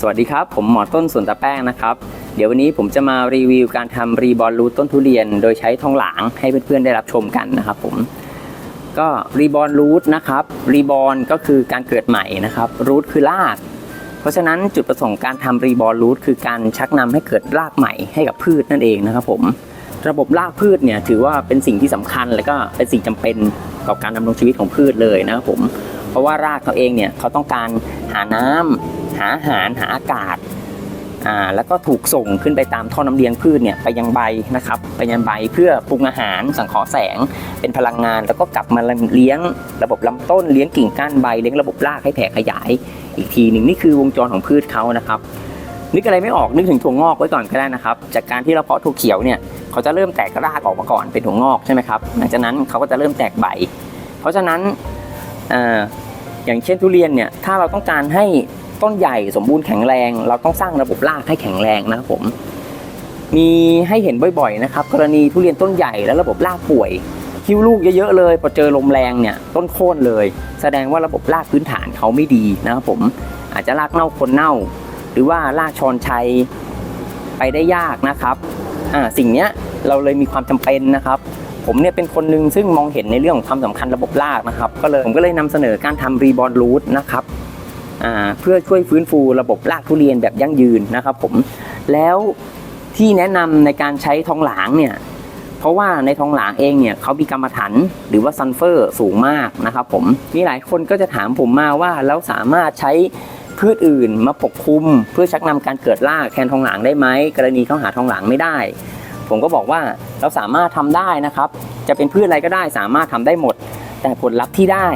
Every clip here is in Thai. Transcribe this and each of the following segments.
สวัสดีครับ ผมหมอต้นสวนตะแป้งนะครับ เดี๋ยววันนี้ผมจะมารีวิวการทำรีบอลรูทต้นทุเรียน โดยใช้ทองหลางให้เพื่อนๆได้รับชมกันนะครับผมก็รีบอลรูทนะครับรีบอลก็คือการเกิดใหม่นะครับรูทคือราก เพราะฉะนั้นจุดประสงค์การทำรีบอลรูทคือการชักนำให้เกิดรากใหม่ให้กับพืชนั่นเองนะครับผมระบบรากพืชเนี่ยถือว่าเป็นสิ่งที่สำคัญ และก็เป็นสิ่งจำเป็นกับการดำรงชีวิตของพืชเลยนะครับผมเพราะว่ารากเขาเองเนี่ยเขาต้องการหาน้ำ หาอาหารหาอากาศอ่าแล้วก็ถูกส่งขึ้นไปตามท่อน้ำเลี้ยงพืชเนี่ยไปยังใบนะครับไปยังใบเพื่อปรุงอาหารสังเคราะห์แสง เป็นพลังงาน แล้วก็กลับมาเลี้ยงระบบลำต้นเลี้ยงกิ่งก้านใบเลี้ยงระบบรากให้แผ่ขยาย อีกทีหนึ่งนี่คือวงจรของพืชเขานะครับนึกอะไรไม่ออกนึกถึงถั่วงอกไว้ก่อนก็ได้นะครับ จากการที่เราเพาะถั่วเขียวเนี่ยเขาจะเริ่มแตกรากออกมาก่อนเป็นถั่วงอกใช่ไหมครับหลังจากนั้นเขาก็จะเริ่มแตกใบ เพราะฉะนั้นอ่ออย่างเช่นทุเรียนเนี่ยถ้าเราต้องการให้ ต้นใหญ่สมบูรณ์แข็งแรง เราต้องสร้างระบบรากให้แข็งแรงนะครับผม มีให้เห็นบ่อยๆนะครับ กรณีทุเรียนต้นใหญ่แล้วระบบรากป่วย คิ้วลูกเยอะๆเลยพอเจอลมแรงเนี่ยต้นโค่นเลย แสดงว่าระบบรากพื้นฐานเขาไม่ดีนะครับผมอาจจะรากเน่าคนเน่า หรือว่ารากชอนชัยไปได้ยากนะครับอ่าสิ่งเนี้ยเราเลยมีความจำเป็นนะครับผมเนี่ยเป็นคนหนึ่งซึ่งมองเห็นในเรื่องของความสำคัญระบบรากนะครับ ก็เลยผมก็เลยนำเสนอการทำรีบอ r รูทนะครับ เพื่อช่วยฟื้นฟูระบบรากทุเรียนแบบยั่งยืนนะครับผมแล้วที่แนะนำในการใช้ทองหลางเนี่ยเพราะว่าในทองหลางเองเนี่ยเขามีกรรมฐานหรือว่าซัลเฟอร์สูงมากนะครับผมมีหลายคนก็จะถามผมมาว่าแล้วสามารถใช้พืชอื่นมาปกคลุม เพื่อชักนำการเกิดรากแทนทองหลางได้ไหมกรณีเขาหาทองหลางไม่ได้ ผมก็บอกว่าเราสามารถทำได้นะครับ จะเป็นพืชอะไรก็ได้สามารถทำได้หมด แต่ผลลัพธ์ที่ได้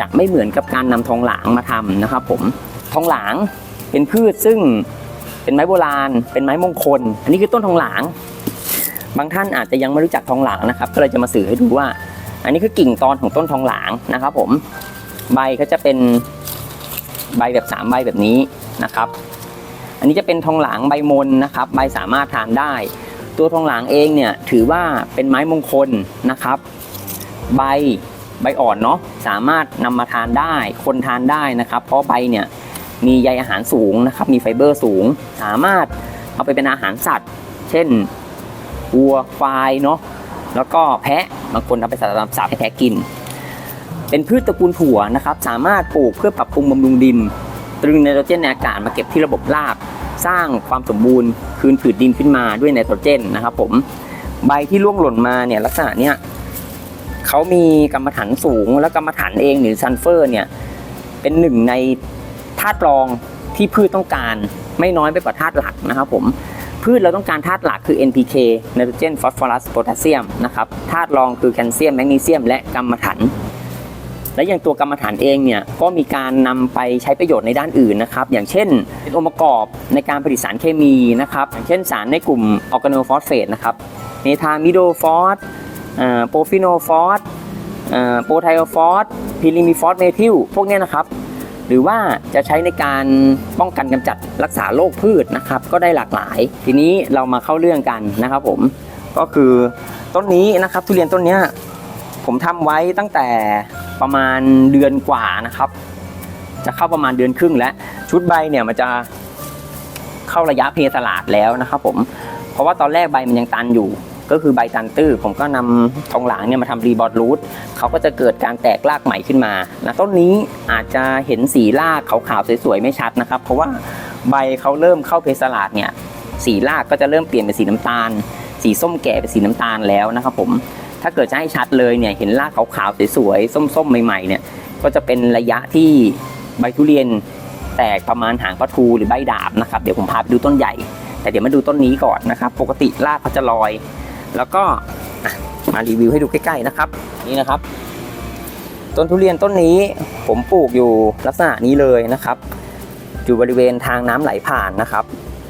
จะไม่เหมือนกับการนำทองหลางมาทำนะครับผมทองหลางเป็นพืชซึ่งเป็นไม้โบราณ เป็นไม้มงคล อันนี้คือต้นทองหลาง บางท่านอาจจะยังไม่รู้จักทองหลางนะครับ ก็เลยจะมาสื่อให้ดูว่า อันนี้คือกิ่งตอนของต้นทองหลางนะครับ ผมใบก็จะเป็นใบแบบสามใบแบบนี้นะครับ อันนี้จะเป็นทองหลางใบมนนะครับ ใบสามารถทานได้ ตัวทองหลางเองเนี่ยถือว่าเป็นไม้มงคลนะครับ ใบ ใบอ่อนเนาะสามารถนำมาทานได้ คนทานได้นะครับ เพราะใบเนี่ยมีใยอาหารสูงนะครับมีไฟเบอร์สูง สามารถเอาไปเป็นอาหารสัตว์ เช่นวัวควายเนาะแล้วก็แพะบางคนเอาไปสัตว์ตามสัตว์ให้แพะกิน เป็นพืชตระกูลถั่วนะครับ สามารถปลูกเพื่อปรับปรุงบำรุงดิน ตรึงไนโตรเจนในอากาศมาเก็บที่ระบบราก สร้างความสมบูรณ์คืนผืนดินขึ้นมาด้วยไนโตรเจนนะครับผมใบที่ร่วงหล่นมาเนี่ยลักษณะเนี้ย เขามีกรรมฐานสูง แล้วกรรมฐานเองหรือซัลเฟอร์เนี่ยเป็นหนึ่งในธาตุรองที่พืชต้องการไม่น้อยไปกว่าธาตุหลักนะครับผมพืชเราต้องการธาตุหลักคือ NPK ไนโตรเจนฟอสฟอรัสโพแทสเซียมนะครับธาตุรองคือแคลเซียมแมกนีเซียม และกรรมฐานและอย่างตัวกรรมฐานเองเนี่ยก็มีการนำไปใช้ประโยชน์ในด้านอื่นนะครับ อย่างเช่นเป็นองค์ประกอบในการผลิตสารเคมีนะครับ อย่างเช่นสารในกลุ่มออร์แกโนฟอสเฟตนะครับเมทามิโดฟอส โปรฟิโนฟอสโปรไทโอฟอสพิลิมิฟอสเมทิลพวกนี้นะครับ หรือว่าจะใช้ในการป้องกันกำจัดรักษาโรคพืชนะครับ ก็ได้หลากหลาย ทีนี้เรามาเข้าเรื่องกันนะครับผมก็คือต้นนี้นะครับทุเรียนต้นนี้ผมทำไว้ตั้งแต่ประมาณเดือนกว่านะครับ จะเข้าประมาณเดือนครึ่งแล้ว ชุดใบเนี่ยมันจะเข้าระยะเพสลาดแล้วนะครับผมเพราะว่าตอนแรกใบมันยังตันอยู่ ก็คือใบตันตื้อผมก็นำทองหลางเนี่ยมาทำรีบอร์ดรูทเขาก็จะเกิดการแตกรากใหม่ขึ้นมานะต้นนี้อาจจะเห็นสีรากขาวๆสวยๆไม่ชัดนะครับ เพราะว่าใบเขาเริ่มเข้าเพสลาดเนี่ยสีรากก็จะเริ่มเปลี่ยนเป็นสีน้ำตาล สีส้มแก่เป็นสีน้ำตาลแล้วนะครับผมถ้าเกิดจะให้ชัดเลยเนี่ยเห็นรากขาวๆสวยๆส้มๆใหม่ๆเนี่ยก็จะเป็นระยะที่ใบทุเรียนแตกประมาณหางปลาทูหรือใบดาบนะครับเดี๋ยวผมพาไปดูต้นใหญ่ แต่เดี๋ยวมาดูต้นนี้ก่อนนะครับ ปกติรากเขาจะลอย แล้วก็มารีวิวให้ดูใกล้ๆนะครับ นี่นะครับ ต้นทุเรียนต้นนี้ผมปลูกอยู่ลักษณะนี้เลยนะครับ อยู่บริเวณทางน้ำไหลผ่านนะครับ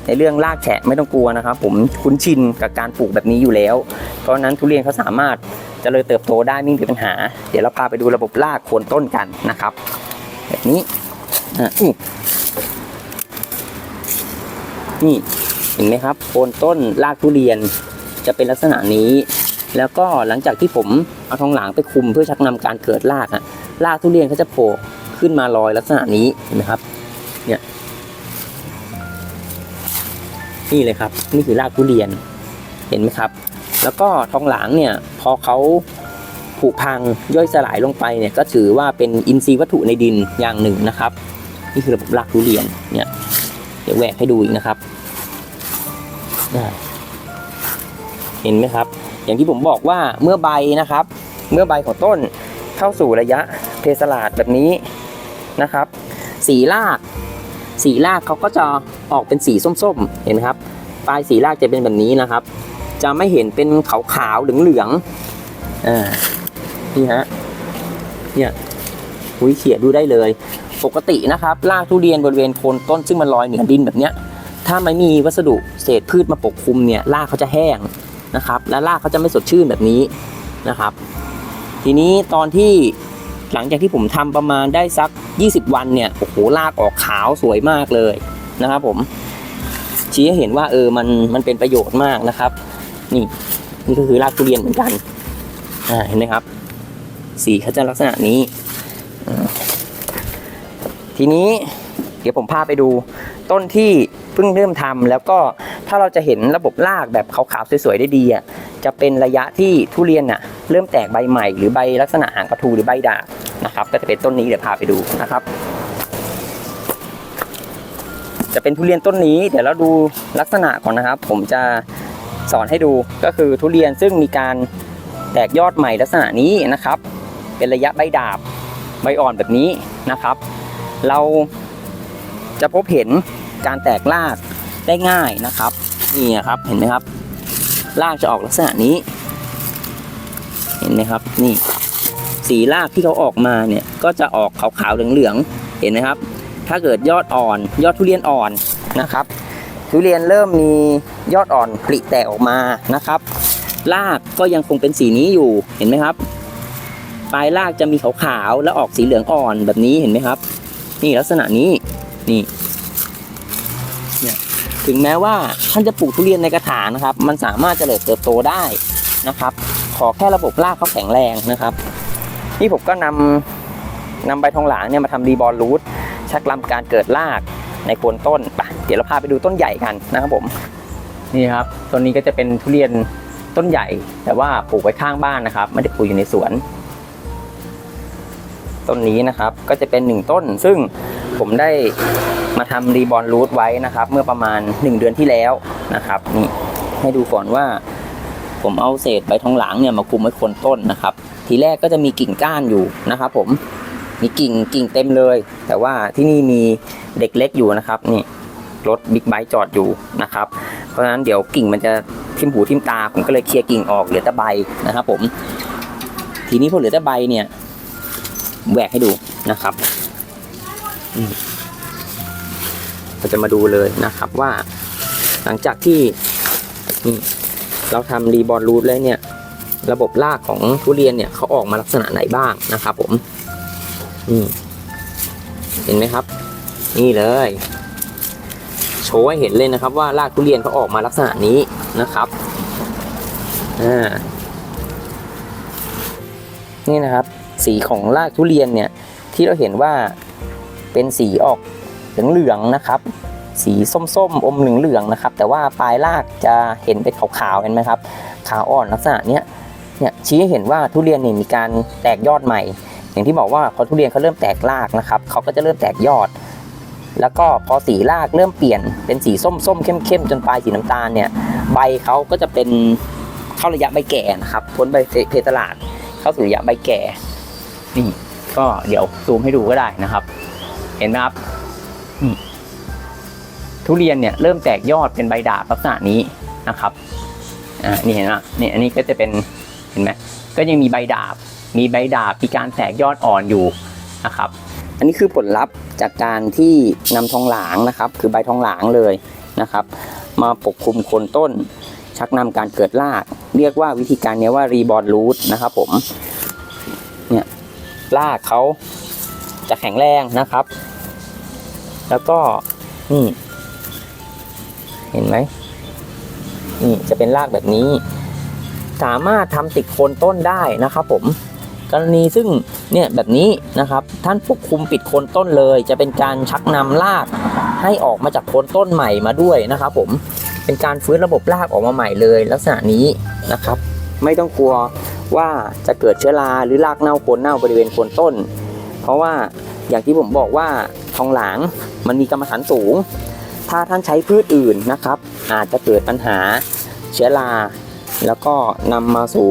ในเรื่องรากแฉะไม่ต้องกลัวนะครับ ผมคุ้นชินกับการปลูกแบบนี้อยู่แล้ว เพราะนั้นทุเรียนเขาสามารถเจริญเติบโตได้ไม่มีปัญหา เดี๋ยวเราพาไปดูระบบรากโคนต้นกันนะครับ แบบนี้อะนี่นี่เห็นไหมครับโคนต้นรากทุเรียน จะเป็นลักษณะนี้ แล้วก็หลังจากที่ผมเอาทองหลางไปคุมเพื่อชักนำการเกิดรากอะรากทุเรียนเขาจะโผล่ขึ้นมาลอยลักษณะนี้เห็นไหมครับ เนี่ย นี่เลยครับ นี่คือรากทุเรียน เห็นไหมครับ แล้วก็ทองหลางเนี่ย พอเขาผุพังย่อยสลายลงไปเนี่ยก็ถือว่าเป็นอินทรีย์วัตถุในดินอย่างหนึ่งนะครับ นี่คือระบบรากทุเรียนเนี่ยเดี๋ยวแหวกให้ดูอีกนะครับ เห็นไหมครับ อย่างที่ผมบอกว่าเมื่อใบนะครับ เมื่อใบของต้นเข้าสู่ระยะเพสลาดแบบนี้นะครับ สีราก สีรากเขาก็จะออกเป็นสีส้มๆ เห็นไหมครับปลายสีรากจะเป็นแบบนี้นะครับ จะไม่เห็นเป็นขาวๆเหลืองๆอ่านี่ฮะเนี่ยอุ้ยเขียดูได้เลย ปกตินะครับรากทุเรียนบริเวณโคนต้นซึ่งมันลอยเหนือดินแบบเนี้ยถ้าไม่มีวัสดุเศษพืชมาปกคลุมเนี่ยรากเขาจะแห้ง นะครับ และรากเขาจะไม่สดชื่นแบบนี้นะครับ ทีนี้ตอนที่หลังจากที่ผมทำประมาณได้สัก 20 วันเนี่ยโอ้โหรากออกขาวสวยมากเลยนะครับ ผม ชี้ให้เห็นว่าเออมันมันเป็นประโยชน์มากนะครับ นี่นี่ก็คือรากทุเรียนเหมือนกันเห็นไหมครับ สีเขาจะลักษณะนี้ ทีนี้เดี๋ยวผมพาไปดูต้นที่ เพิ่งเริ่มทำแล้วก็ถ้าเราจะเห็นระบบรากแบบขาวๆสวยๆได้ดีอะจะเป็นระยะที่ทุเรียนอะเริ่มแตกใบใหม่หรือใบลักษณะหางกระทูหรือใบด่างนะครับ ก็จะเป็นต้นนี้เดี๋ยวพาไปดูนะครับ จะเป็นทุเรียนต้นนี้ เดี๋ยวเราดูลักษณะก่อนนะครับ ผมจะสอนให้ดูก็คือทุเรียนซึ่งมีการแตกยอดใหม่ลักษณะนี้นะครับ เป็นระยะใบดาบใบอ่อนแบบนี้นะครับ เราจะพบเห็น การแตกรากได้ง่ายนะครับนี่ครับเห็นไหมครับรากจะออกลักษณะนี้ เห็นไหมครับนี่ สีรากที่เขาออกมาเนี่ยก็จะออกขาวๆเหลืองๆเห็นไหมครับ ถ้าเกิดยอดอ่อนยอดทุเรียนอ่อนนะครับ ทุเรียนเริ่มมียอดอ่อนปลิแตกออกมานะครับรากก็ยังคงเป็นสีนี้อยู่เห็นไหมครับ ปลายรากจะมีขาวๆแล้วออกสีเหลืองอ่อนแบบนี้เห็นไหมครับ นี่ลักษณะนี้นี่ ถึงแม้ว่าท่านจะปลูกทุเรียนในกระถางนะครับ มันสามารถเจริญเติบโตได้นะครับ ขอแค่ระบบรากเขาแข็งแรงนะครับ นี่ผมก็นำนำใบทองหลางเนี่ยมาทำรีบอลรูทชักลำการเกิดรากในโคนต้นไปเดี๋ยวเราพาไปดูต้นใหญ่กันนะครับผมนี่ครับต้นนี้ก็จะเป็นทุเรียนต้นใหญ่ แต่ว่าปลูกไว้ข้างบ้านนะครับ ไม่ได้ปลูกอยู่ในสวน ต้นนี้นะครับก็จะเป็นหนึ่งต้น ซึ่ง ผมได้มาทำรีบอลรูทไว้นะครับ เมื่อประมาณ 1 เดือนที่แล้วนะครับนี่ให้ดูก่อนว่า ผมเอาเศษใบทองหลางเนี่ยมาคุมไว้โคนต้นนะครับ ทีแรกก็จะมีกิ่งก้านอยู่นะครับ ผมมีกิ่งกิ่งเต็มเลย แต่ว่าที่นี่มีเด็กเล็กอยู่นะครับนี่รถบิ๊กไบค์จอดอยู่นะครับ เพราะฉะนั้นเดี๋ยวกิ่งมันจะทิ่มหูทิ่มตา ผมก็เลยเคลียร์กิ่งออกเหลือแต่ใบนะครับ ผม ทีนี้พอเหลือแต่ใบเนี่ยแหวกให้ดูนะครับ เราจะมาดูเลยนะครับว่า หลังจากที่เราทำรีบอลรูทแล้วเนี่ย ระบบรากของทุเรียนเนี่ยเขาออกมาลักษณะไหนบ้างนะครับผมนี่เห็นไหมครับ นี่เลย โชว์ให้เห็นเลยนะครับ ว่ารากทุเรียนเขาออกมาลักษณะนี้นะครับอ่านี่นะครับ สีของรากทุเรียนเนี่ยที่เราเห็นว่า เป็นสีออกเหลืองๆนะครับ สีส้มๆอมเหลืองๆนะครับ แต่ว่าปลายรากจะเห็นเป็นขาวๆเห็นไหมครับขาวอ่อนลักษณะเนี้ยเนี่ยชี้ให้เห็นว่าทุเรียนเนี่ยมีการแตกยอดใหม่ อย่างที่บอกว่าพอทุเรียนเขาเริ่มแตกรากนะครับเขาก็จะเริ่มแตกยอด แล้วก็พอสีรากเริ่มเปลี่ยนเป็นสีส้มๆเข้มๆจนปลายสีน้ำตาลเนี่ยใบเขาก็จะเป็นเข้าระยะใบแก่นะครับพ้นใบเพตลาด เข้าสู่ระยะใบแก่นี่ก็เดี๋ยวซูมให้ดูก็ได้นะครับ เห็นไหมครับนี่ทุเรียนเนี่ยเริ่มแตกยอดเป็นใบดาบลักษณะนี้นะครับอ่านี่เห็นไหมนี่อันนี้ก็จะเป็นเห็นไหมก็ยังมีใบดาบ มีใบดาบมีการแตกยอดอ่อนอยู่นะครับ อันนี้คือผลลัพธ์จากการที่นำทองหลางนะครับ คือใบทองหลางเลยนะครับ มาปกคลุมโคนต้น ชักนำการเกิดราก เรียกว่าวิธีการนี้ว่ารีบอ r รูทนะครับผมเนี่ยรากเขา จะแข็งแรงนะครับ แล้วก็นี่เห็นไหมนี่จะเป็นรากแบบนี้ สามารถทำติดโคนต้นได้นะครับ ผมกรณีซึ่งเนี่ยแบบนี้นะครับ ท่านปกคุมปิดโคนต้นเลย จะเป็นการชักนำรากให้ออกมาจากโคนต้นใหม่มาด้วยนะครับ ผมเป็นการฟื้นระบบรากออกมาใหม่เลย ลักษณะนี้นะครับ ไม่ต้องกลัวว่าจะเกิดเชื้อราหรือรากเน่าโคนเน่าบริเวณโคนต้น เพราะว่าอย่างที่ผมบอกว่าทองหลางมันมีกรรมฐานสูง ถ้าท่านใช้พืชอื่นนะครับ อาจจะเกิดปัญหาเชื้อรา แล้วก็นำมาสู่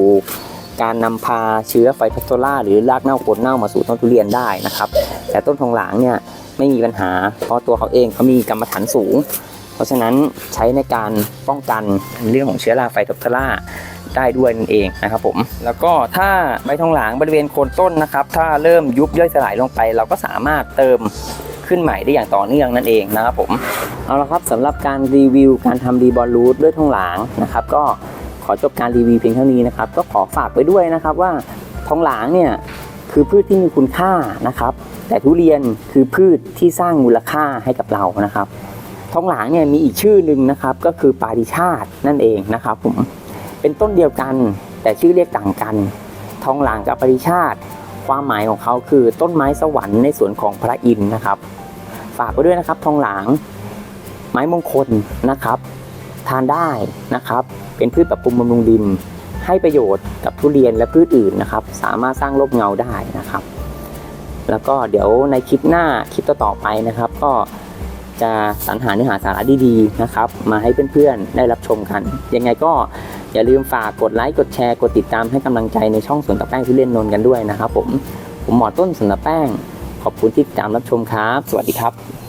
การนำพาเชื้อไฟทัสโซล่าหรือรากเน่าโคนเน่ามาสู่ต้นทุเรียนได้นะครับ แต่ต้นทองหลางเนี่ยไม่มีปัญหา เพราะตัวเขาเองเขามีกรรมฐานสูง เพราะฉะนั้นใช้ในการป้องกันเรื่องของเชื้อราไฟทัสโซล่า ได้ด้วยนั่นเองนะครับผม แล้วก็ถ้าใบทองหลางบริเวณโคนต้นนะครับ ถ้าเริ่มยุบย่อยสลายลงไป เราก็สามารถเติมขึ้นใหม่ได้อย่างต่อเนื่องนั่นเองนะครับผมเอาละครับสำหรับการรีวิวการทำรีบอลรูทด้วยทองหลางนะครับ ก็ขอจบการรีวิวเพียงเท่านี้นะครับ ก็ขอฝากไว้ด้วยนะครับว่าทองหลางเนี่ยคือพืชที่มีคุณค่านะครับ แต่ทุเรียนคือพืชที่สร้างมูลค่าให้กับเรานะครับทองหลางเนี่ยมีอีกชื่อหนึ่งนะครับ ก็คือปาริชาตินั่นเองนะครับผม เป็นต้นเดียวกัน แต่ชื่อเรียกต่างกัน ทองหลางกับปริชาติ ความหมายของเขาคือต้นไม้สวรรค์ในสวนของพระอินทร์นะครับ ฝากไว้ด้วยนะครับ ทองหลาง ไม้มงคลนะครับ ทานได้นะครับ เป็นพืชปรับปรุงบำรุงดิน ให้ประโยชน์กับทุเรียนและพืชอื่นนะครับ สามารถสร้างร่มเงาได้นะครับ แล้วก็เดี๋ยวในคลิปหน้าคลิปต่อๆไปนะครับ ก็จะสรรหาเนื้อหาสาระดีๆนะครับ มาให้เพื่อนๆได้รับชมกัน ยังไงก็ อย่าลืมฝากกดไลค์กดแชร์กดติดตามให้กำลังใจในช่องสวนตะแป้งที่เล่นนนกันด้วยนะครับผมผมหมอต้นสนตะแป้ง ขอบคุณที่ติดตามรับชมครับ สวัสดีครับ